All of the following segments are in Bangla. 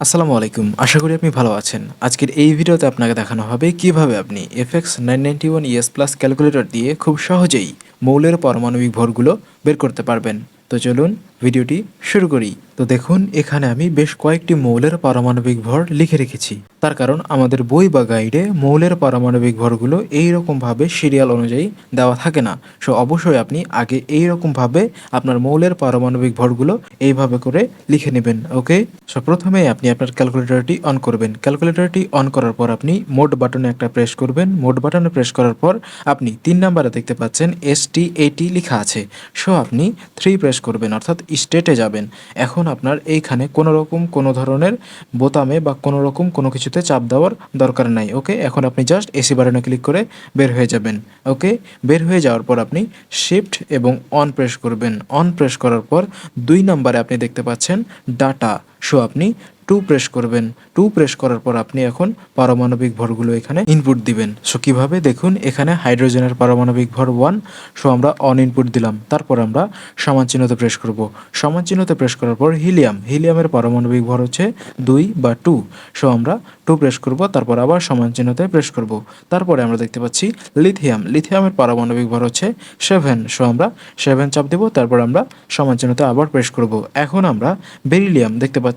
আসসালামু আলাইকুম। আশা করি আপনি ভালো আছেন। আজকের এই ভিডিওতে আপনাকে দেখানো হবে কীভাবে আপনি FX nine ninety one ES plus calculator দিয়ে খুব সহজেই মৌলের পারমাণবিক ভরগুলো বের করতে পারবেন। তো চলুন ভিডিওটি শুরু করি। তো দেখুন, এখানে আমি বেশ কয়েকটি মৌলের পারমাণবিক ভর লিখে রেখেছি। তার কারণ আমাদের বই বা গাইডে মৌলের পারমাণবিক ভরগুলো এইরকমভাবে সিরিয়াল অনুযায়ী দেওয়া থাকে না। সো অবশ্যই আপনি আগে এইরকমভাবে আপনার মৌলের পারমাণবিক ভরগুলো এইভাবে করে লিখে নেবেন, ওকে? সো প্রথমে আপনি আপনার ক্যালকুলেটরটি অন করবেন। ক্যালকুলেটরটি অন করার পর আপনি মোড বাটনে একটা প্রেস করবেন। মোড বাটনে প্রেস করার পর আপনি তিন নাম্বারে দেখতে পাচ্ছেন এস টি এটি লেখা আছে। সো আপনি থ্রি প্রেস করবেন, অর্থাৎ স্টেটে যাবেন। এখন আপনার এইখানে কোনো রকম কোনো ধরনের বোতামে বা কোনো রকম কোনো কিছুতে চাপ দেওয়ার দরকার নাই, ওকে? এখন আপনি জাস্ট এসি বাটনে ক্লিক করে বের হয়ে যাবেন, ওকে? বের হয়ে যাওয়ার পর আপনি শিফট এবং অন প্রেস করবেন। অন প্রেস করার পর দুই নম্বরে আপনি দেখতে পাচ্ছেন ডাটা সো আপনি টু প্রেস করবেন। টু প্রেস করার পর আপনি এখন পারমাণবিক ভরগুলো এখানে ইনপুট দিবেন। সো কীভাবে? দেখুন, এখানে হাইড্রোজেনের পারমাণবিক ভর ওয়ান সো আমরা অন ইনপুট দিলাম। তারপর আমরা সমান চিহ্নতে প্রেস করব। সমান চিহ্নতে প্রেস করার পর হিলিয়াম হিলিয়ামের পারমাণবিক ভর হচ্ছে দুই বা টু সো আমরা টু প্রেস করব, তারপর আবার সমান চিহ্নতে প্রেস করব। তারপরে আমরা দেখতে পাচ্ছি লিথিয়াম লিথিয়ামের পারমাণবিক ভর হচ্ছে সেভেন সো আমরা সেভেন চাপ দেব, তারপর আমরা সমান চিহ্নতে আবার প্রেস করব। এখন আমরা বেরিলিয়াম দেখতে পাচ্ছি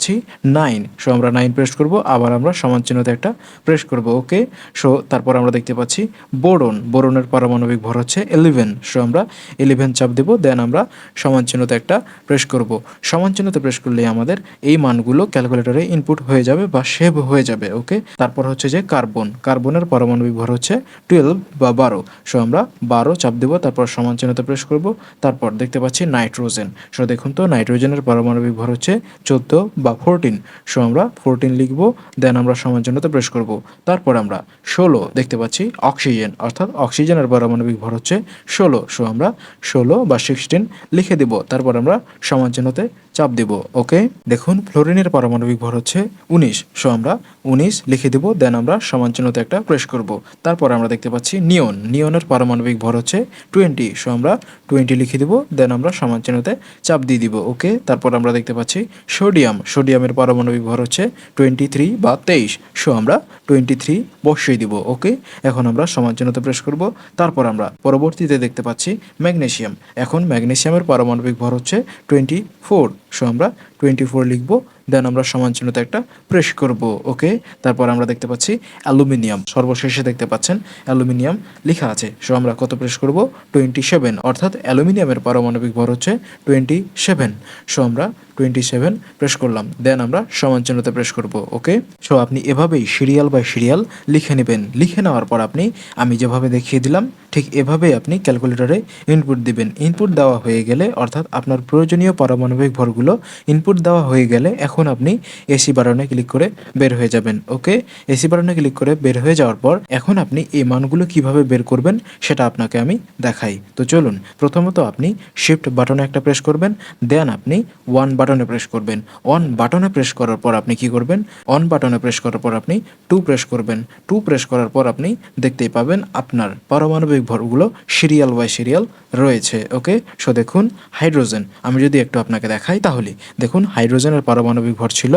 নাইন সো আমরা নাইন প্রেস করব, আবার আমরা সমান চিহ্নতে একটা প্রেস করব ওকে সো তারপর আমরা দেখতে পাচ্ছি বোরন। বোরনের পারমাণবিক ভর হচ্ছে ইলেভেন সো আমরা ইলেভেন চাপ দেব দেন আমরা সমান চিহ্নতে একটা প্রেস করব। সমান চিহ্নতে প্রেস করলে আমাদের এই মানগুলো ক্যালকুলেটরে ইনপুট হয়ে যাবে বা সেভ হয়ে যাবে ওকে তারপর হচ্ছে যে কার্বন কার্বনের পারমাণবিক ভর হচ্ছে টুয়েলভ বা বারো। সো আমরা বারো চাপ দেব, তারপর সমান চিহ্নতে প্রেস করব, তারপর দেখতে পাচ্ছি নাইট্রোজেন সো দেখুন তো নাইট্রোজেনের পারমাণবিক ভর হচ্ছে চোদ্দ বা ফোরটিন সো আমরা ফোরটিন লিখব দেন আমরা সমান চিহ্নতে প্রেস করব। তারপর আমরা ষোলো দেখতে পাচ্ছি অক্সিজেন অর্থাৎ অক্সিজেনের পারমাণবিক ভর হচ্ছে ষোলো। সো আমরা ষোলো বা সিক্সটিন লিখে দেব, তারপর আমরা সমান চিহ্নতে চাপ দেব ওকে দেখুন ফ্লোরিনের পারমাণবিক ভর হচ্ছে উনিশ। সো আমরা উনিশ লিখে দেব দেন আমরা সমান চিহ্নতে একটা প্রেস করব। তারপর আমরা দেখতে পাচ্ছি নিয়ন। নিয়নের পারমাণবিক ভর হচ্ছে টোয়েন্টি সো আমরা টোয়েন্টি লিখে দেব দেন আমরা সমান চিহ্নতে চাপ দিয়ে দিব ওকে তারপর আমরা দেখতে পাচ্ছি সোডিয়াম সোডিয়ামের পারমাণবিক ভর হচ্ছে টোয়েন্টি থ্রি বা তেইশ। সো আমরা টোয়েন্টি থ্রি বসিয়ে দিব, ওকে? এখন আমরা সমান চিহ্নতে প্রেস করব। তারপর আমরা পরবর্তীতে দেখতে পাচ্ছি ম্যাগনেসিয়াম। এখন ম্যাগনেশিয়ামের পারমাণবিক ভর হচ্ছে টোয়েন্টি ফোর। সো আমরা টোয়েন্টি ফোর লিখব দেন আমরা সমান চিহ্নতে একটা প্রেস করব ওকে তারপর আমরা দেখতে পাচ্ছি অ্যালুমিনিয়াম, সর্বশেষে দেখতে পাচ্ছেন অ্যালুমিনিয়াম লেখা আছে। সো আমরা কত প্রেস করব? টোয়েন্টি সেভেন অর্থাৎ অ্যালুমিনিয়ামের পারমাণবিক ভর হচ্ছে টোয়েন্টি সেভেন সো আমরা টোয়েন্টি সেভেন প্রেস করলাম দেন আমরা সমান চিহ্নতে প্রেস করব ওকে সো আপনি এভাবেই সিরিয়াল বাই সিরিয়াল লিখে নেবেন। লিখে নেওয়ার পর আপনি, আমি যেভাবে দেখিয়ে দিলাম, ঠিক এভাবেই আপনি ক্যালকুলেটরে ইনপুট দিবেন। ইনপুট দেওয়া হয়ে গেলে, অর্থাৎ আপনার প্রয়োজনীয় পারমাণবিক ভরগুলো ইনপুট দেওয়া হয়ে গেলে এখন আপনি এসি বাটনে ক্লিক করে বের হয়ে যাবেন ওকে এসি বাটনে ক্লিক করে বের হয়ে যাওয়ার পর এখন আপনি এই মানগুলো কীভাবে বের করবেন সেটা আপনাকে আমি দেখাই। তো চলুন, প্রথমত আপনি শিফট বাটনে একটা প্রেস করবেন দেন আপনি ওয়ান বাটনে প্রেস করবেন। অন বাটনে প্রেস করার পর আপনি কি করবেন? অন বাটনে প্রেস করার পর আপনি টু প্রেস করবেন। টু প্রেস করার পর আপনি দেখতেই পাবেন আপনার পারমাণবিক ভরগুলো সিরিয়াল বাই সিরিয়াল রয়েছে ওকে সো দেখুন হাইড্রোজেন আমি যদি একটু আপনাকে দেখাই তাহলে দেখুন হাইড্রোজেনের পারমাণবিক ভর ছিল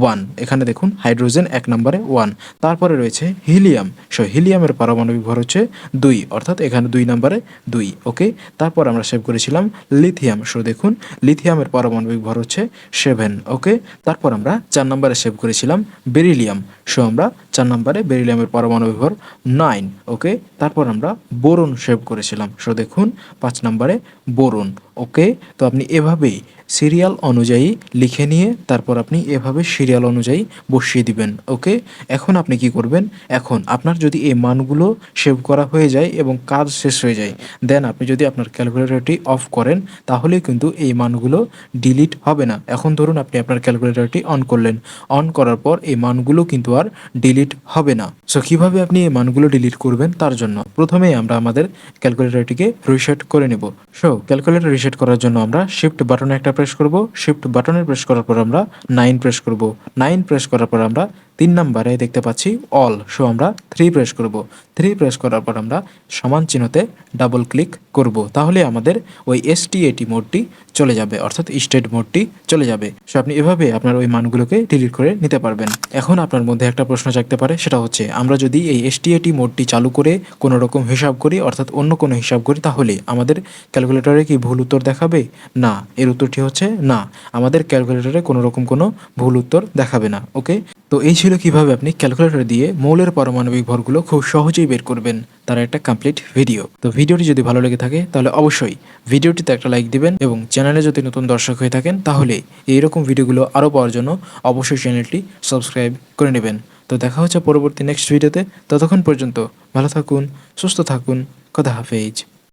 ওয়ান এখানে দেখুন হাইড্রোজেন এক নম্বরে ওয়ান তারপরে রয়েছে হিলিয়াম। সো হিলিয়ামের পারমাণবিক ভর হচ্ছে দুই, অর্থাৎ এখানে দুই নম্বরে দুই, ওকে? তারপর আমরা সেভ করেছিলাম লিথিয়াম। সো দেখুন লিথিয়ামের পারমাণবিক ভর হচ্ছে সেভেন ওকে? তারপর আমরা চার নম্বরে সেভ করেছিলাম বেরিলিয়াম। সো আমরা চার নম্বরে বেরিলিয়ামের পারমাণবিক ভর নাইন, ওকে? তারপর আমরা বোরন সেভ করেছিলাম। সো দেখুন, পাঁচ নম্বরে বোরন, ওকে? তো আপনি এভাবেই সিরিয়াল অনুযায়ী লিখে নিয়ে তারপর আপনি এভাবে সিরিয়াল অনুযায়ী বসিয়ে দিবেন, ওকে? এখন আপনি কি করবেন? এখন আপনার যদি এই মানগুলো সেভ করা হয়ে যায় এবং কাজ শেষ হয়ে যায়, দেন আপনি যদি আপনার ক্যালকুলেটরটি অফ করেন তাহলে কিন্তু এই মানগুলো ডিলিট হবে না। এখন ধরুন আপনি আপনার ক্যালকুলেটরটি অন করলেন। অন করার পর এই মানগুলো কিন্তু আর ডিলিট ডিলিট হবে না। সো কীভাবে আপনি এই মানগুলো ডিলিট করবেন তার জন্য? প্রথমে আমরা আমাদের ক্যালকুলেটরটিকে রিসেট করে নেব। সো ক্যালকুলেটর রিসেট করার জন্য আমরা শিফট বাটনে একটা প্রেস করব। শিফট বাটনে প্রেস করার পর আমরা নাইন প্রেস করব। নাইন প্রেস করার পর আমরা তিন নাম্বারে দেখতে পাচ্ছি অল, সো আমরা থ্রি প্রেস করব। থ্রি প্রেস করার পর আমরা সমান চিহ্নতে ডাবল ক্লিক করব। তাহলে আমাদের ওই এসটিএটি মোডটি চলে যাবে, অর্থাৎ স্টেট মোডটি চলে যাবে। সো আপনি এভাবে আপনার ওই মানগুলোকে ডিলিট করে নিতে পারবেন। এখন আপনার মধ্যে একটা প্রশ্ন জাগতে পারে, সেটা হচ্ছে, আমরা যদি এই এসটিএটি মোডটি চালু করে কোনো রকম হিসাব করি, অর্থাৎ অন্য কোনো হিসাব করি, তাহলে আমাদের ক্যালকুলেটরে কি ভুল উত্তর দেখাবে? না। এর উত্তরটি হচ্ছে না। আমাদের ক্যালকুলেটরে কোনো রকম কোনো ভুল উত্তর দেখাবে না ওকে তো এই ছিল কীভাবে আপনি ক্যালকুলেটর দিয়ে মৌলের পারমাণবিক ভরগুলো খুব সহজেই বের করবেন, তার একটা কমপ্লিট ভিডিও তো ভিডিওটি যদি ভালো লেগে থাকে, তাহলে অবশ্যই ভিডিওটিতে একটা লাইক দিবেন এবং চ্যানেলে যদি নতুন দর্শক হয়ে থাকেন, তাহলে এইরকম ভিডিওগুলো আরও পাওয়ার জন্য অবশ্যই চ্যানেলটি সাবস্ক্রাইব করে নেবেন। তো দেখা হচ্ছে পরবর্তী নেক্সট ভিডিওতে ততক্ষণ পর্যন্ত ভালো থাকুন, সুস্থ থাকুন কথা হাফেজ।